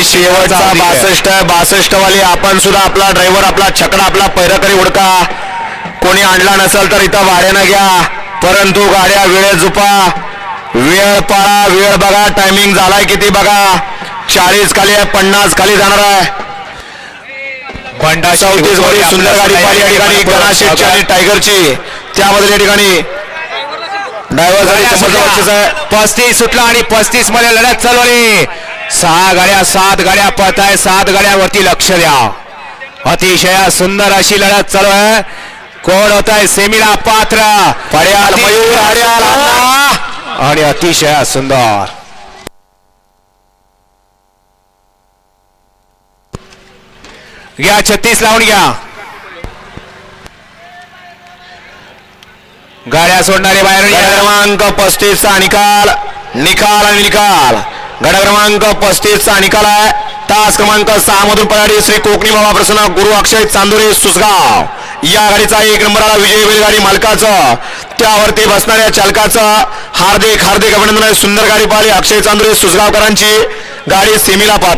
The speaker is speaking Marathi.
आणि शेवटचा बासष्ट बासष्ट वाली आपण सुद्धा आपला ड्रायव्हर आपला छकडा आपला पैरकरी उडका. कोणी आणला नसेल तर इथं भाड्यानं घ्या. परंतु गाड्या वेळ झुपा. वेळ पाळा वेळ बघा. टायमिंग झालाय किती बघा. चाळीस खाली आहे पन्नास खाली जाणार आहे. बंडा चौतीस वाली सुंदर गाडी पाहिली या ठिकाणी. गणाशेटची आणि टायगरची त्यामध्ये या ठिकाणी ड्रायव्हर पस्तीस सुटला आणि पस्तीसमध्ये लढत चालवली सहा गाड्या सात गाड्या पत आहे. सात गाड्यावरती लक्ष द्या. अतिशय सुंदर अशी लढत चालू आहे. कोण होत आहे सेमीला पात्र. आणि अतिशय सुंदर. घ्या छत्तीस लावून घ्या. गाड्या सोडणारे बाहेर. क्रमांक पस्तीस चा निकाल. निकाल आणि निकाल. गड क्रमांक पस्तीस चा निकाल आहे. तास क्रमांक सहा मधून पराडी श्री कोकणी बाबा प्रसन्न गुरु अक्षय चांदुरे सुसगाव. या गाडीचा एक नंबर आला विजय बैलगाडी मालकाचं. त्यावरती बसणाऱ्या चालकाचं हार्दिक हार्दिक अभिनंदन आहे. सुंदर गाडी पाहिली अक्षय चांदुरे सुसगावकरांची. गाडी सेमीला पाहत.